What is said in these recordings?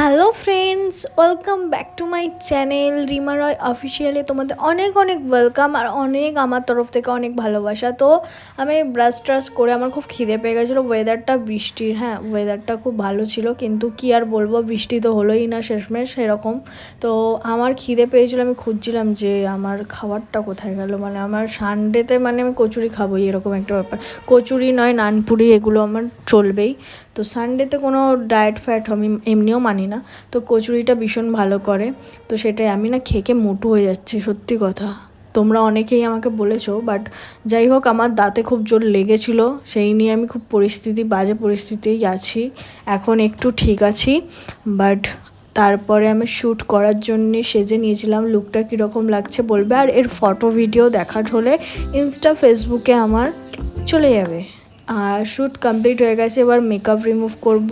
Hello friends welcome back to my channel Rima Roy officially তোমাদের অনেক অনেক welcome আর অনেক আমার তরফ থেকে অনেক ভালোবাসা। তো আমি ব্রাশ ট্রাশ করে আমার খুব খিদে পেয়ে গেছিল। ওয়েদারটা বৃষ্টির হ্যাঁ ওয়েদারটা খুব ভালো ছিল, কিন্তু কি আর বলব, বৃষ্টি তো হলোই না শেষমেশ সেরকম তো আমার খিদে পেয়েছিল, আমি খুঁজছিলাম যে আমার খাবারটা কোথায় গেল। মানে আমার সানডেতে মানে আমি কচুরি খাবোই, এরকম একটা ব্যাপার। কচুরি নয়, নানপুরি, এগুলো আমার চলবেই। তো সানডেতে কোনো ডায়েট ফ্যাট আমি এমনিও মানি না তো কচুরিটা ভীষণ ভালো করে। তো সেটাই আমি না খেকে মোটু হয়ে যাচ্ছি, সত্যি কথা। তোমরা অনেকেই আমাকে বলেছ বাট যাই হোক, আমার দাঁতে খুব জোর লেগেছিল। সেই নিয়ে আমি খুব পরিস্থিতি, বাজে পরিস্থিতিই আছি। এখন একটু ঠিক আছি বাট তারপরে আমি শ্যুট করার জন্যে সেজে নিয়েছিলাম। লুকটা কীরকম লাগছে বলবে? আর এর ফটো ভিডিও দেখার হলে ইনস্টা ফেসবুকে আমার চলে যাবে। আর শ্যুট কমপ্লিট হয়ে গেছে, এবার মেকআপ রিমুভ করব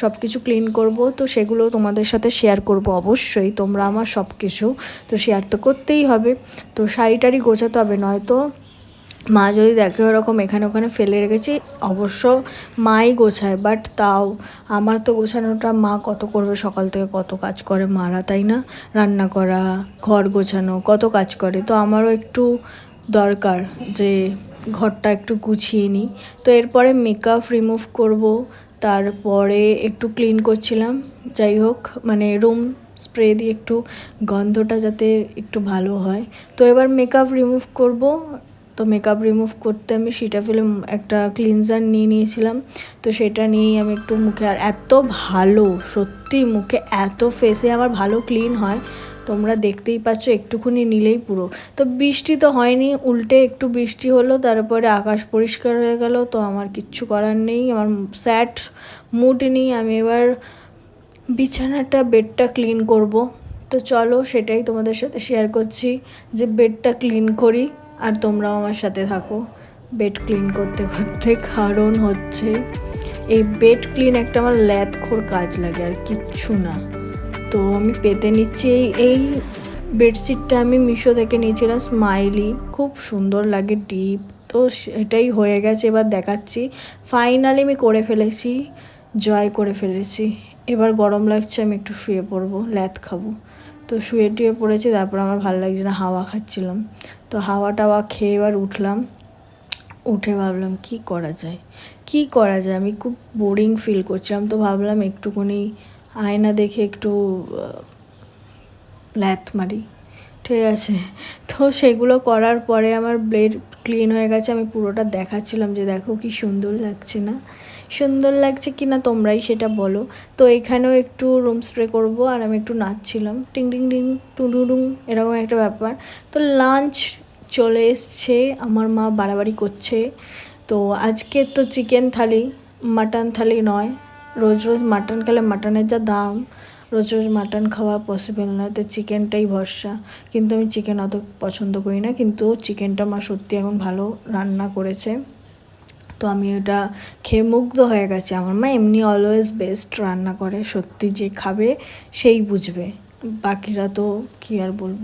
সব কিছু ক্লিন করব, তো সেগুলো তোমাদের সাথে শেয়ার করব অবশ্যই, তোমরা আমার সব কিছু তো শেয়ার তো করতেই হবে, তো শাড়ি টাড়ি গোছাতে হবে, নয়তো মা যদি দেখে ওরকম এখানে ওখানে ফেলে রেখেছি, অবশ্য মাই গোছায় বাট তাও, আমার তো গোছানোটা মা কত করবে সকাল থেকে কত কাজ করে মারা, তাই না? রান্না করা, ঘর গোছানো, কত কাজ করে, তো আমারও একটু দরকার যে ঘরটা একটু গুছিয়ে নিই। তো এরপরে মেকআপ রিমুভ করব, তারপরে একটু ক্লিন করছিলাম। যাই হোক মানে রুম স্প্রে দিয়ে একটু গন্ধটা যাতে একটু ভালো হয়। তো এবার মেকআপ রিমুভ করব তো মেকআপ রিমুভ করতে আমি সিটাফিলে একটা ক্লিনজার নিয়ে নিয়েছিলাম। তো সেটা নিয়েই আমি একটু মুখে, আর এত ভালো, সত্যি মুখে এত ফেসে আমার ভালো ক্লিন হয়। তোমরা দেখতেই পাচ্ছ, একটুখানি নিলেই পুরো। তো বৃষ্টি তো হয়নি, উল্টে একটু বৃষ্টি হলো, তারপরে আকাশ পরিষ্কার হয়ে গেল, তো আমার কিচ্ছু করার নেই। আমার স্যাড মুড নেই, আমি এবার বিছানাটা বেডটা ক্লিন করব। তো চলো, সেটাই তোমাদের সাথে শেয়ার করছি যে বেডটা ক্লিন করি। আর তোমরাও আমার সাথে থাকো। বেড ক্লিন করতে করতে কারণ হচ্ছে, এই বেড ক্লিন একটা আমার ল্যাথখোর কাজ লাগে আর কিচ্ছু না। তো আমি পেতে নিচ্ছি এই এই বেডশিটটা আমি মিশো থেকে নিয়েছিলাম স্মাইলি। খুব সুন্দর লাগে, ডিপ। তো সেটাই হয়ে গেছে, এবার দেখাচ্ছি। ফাইনালি আমি করে ফেলেছি, জয় করে ফেলেছি। এবার গরম লাগছে, আমি একটু শুয়ে পড়ব ল্যাথ খাব। তো শুয়ে টুয়ে পড়েছি, তারপর আমার ভালো লাগছে না, হাওয়া খাচ্ছিলাম। তো হাওয়া টাওয়া খেয়ে এবার উঠলাম। উঠে ভাবলাম, কি করা যায়? কি করা যায়? আমি খুব বোরিং ফিল করছিলাম, তো ভাবলাম একটুখানি আয়না দেখে একটু ল্যাথ মারি। ঠিক আছে। তো সেগুলো করার পরে আমার ব্লেড ক্লিন হয়ে গেছে, আমি পুরোটা দেখাচ্ছিলাম যে দেখো কি সুন্দর লাগছে না? সুন্দর লাগছে কি না তোমরাই সেটা বলো। তো এখানেও একটু রুম স্প্রে করব আর আমি একটু নাচছিলাম। টিং টিং টিং টুডুডুং এরকম একটা ব্যাপার। তো লাঞ্চ চলে এসছে, আমার মা বাড়াবাড়ি করছে। তো আজকে তো চিকেন থালি মাটন থালি নয়। রোজ রোজ মাটন খেলে মাটনের যা দাম, রোজ রোজ মাটন খাওয়া পসিবল না। তো চিকেনটাই ভরসা। কিন্তু আমি চিকেন অত পছন্দ করি না, কিন্তু চিকেনটা মা সত্যি এখন ভালো রান্না করেছে। তো আমি ওটা খেয়ে মুগ্ধ হয়ে গেছে। আমার মা এমনি অলওয়েজ বেস্ট রান্না করে। সত্যি যে খাবে, সেই বুঝবে। বাকিরা তো কী আর বলব?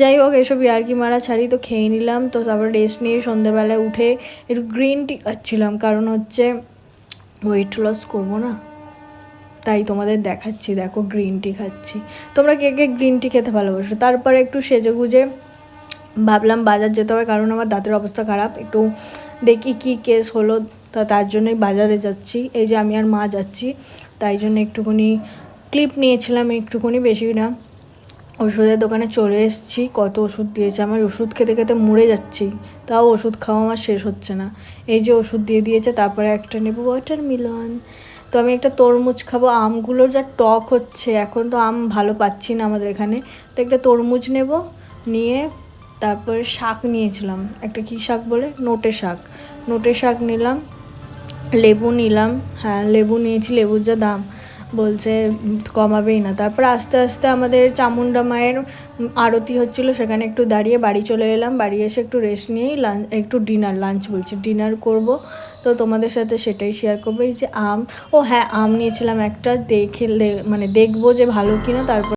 যাই হোক, এসব ইয়ার্কি মারা ছাড়ি তো খেয়ে নিলাম। তো তারপর রেস্ট নিয়ে সন্ধ্যেবেলায় উঠে একটু গ্রিন টি খাচ্ছিলাম। কারণ হচ্ছে ওয়েট লস করব না? তাই তোমাদের দেখাচ্ছি, দেখো গ্রিন টি খাচ্ছি। তোমরা কে কে গ্রিন টি খেতে ভালোবাসো? তারপরে একটু সেজে গুজে ভাবলাম বাজার যেতে হবে। কারণ আমার দাঁতের অবস্থা খারাপ। একটু দেখি কি কেস হলো। তা তার জন্যই বাজারে যাচ্ছি। এই যে আমি আর মা যাচ্ছি। তাই জন্য একটুখানি ক্লিপ নিয়েছিলাম একটুখানি, বেশি না। ওষুধের দোকানে চলে এসেছি, কত ওষুধ দিয়েছে, আমার ওষুধ খেতে খেতে মরে যাচ্ছি, তাও ওষুধ খাওয়া আমার শেষ হচ্ছে না। এই যে ওষুধ দিয়ে দিয়েছে, তারপরে একটা নেব ওয়াটার মিলন তো আমি একটা তরমুজ খাব, আমগুলোর যা টক হচ্ছে, এখন তো আম ভালো পাচ্ছি না আমাদের এখানে। তো একটা তরমুজ নেব, নিয়ে তারপরে শাক নিয়েছিলাম। একটা কী শাক বলে? নোটে শাক। নোটে শাক নিলাম, লেবু নিলাম হ্যাঁ লেবু নিয়েছি, লেবুর যা দাম। বলছে কমাবেই না। তারপর আস্তে আস্তে আমাদের চামুন্ডা মায়ের আরতি হচ্ছিল, সেখানে একটু দাঁড়িয়ে বাড়ি চলে এলাম। বাড়ি এসে একটু রেস্ট নিয়েই লাঞ্চ একটু ডিনার লাঞ্চ বলছি। ডিনার করব। তো তোমাদের সাথে সেটাই শেয়ার করব। এই যে আম, ও হ্যাঁ আম নিয়েছিলাম একটা, দেখে মানে দেখব যে ভালো কিনা, তারপর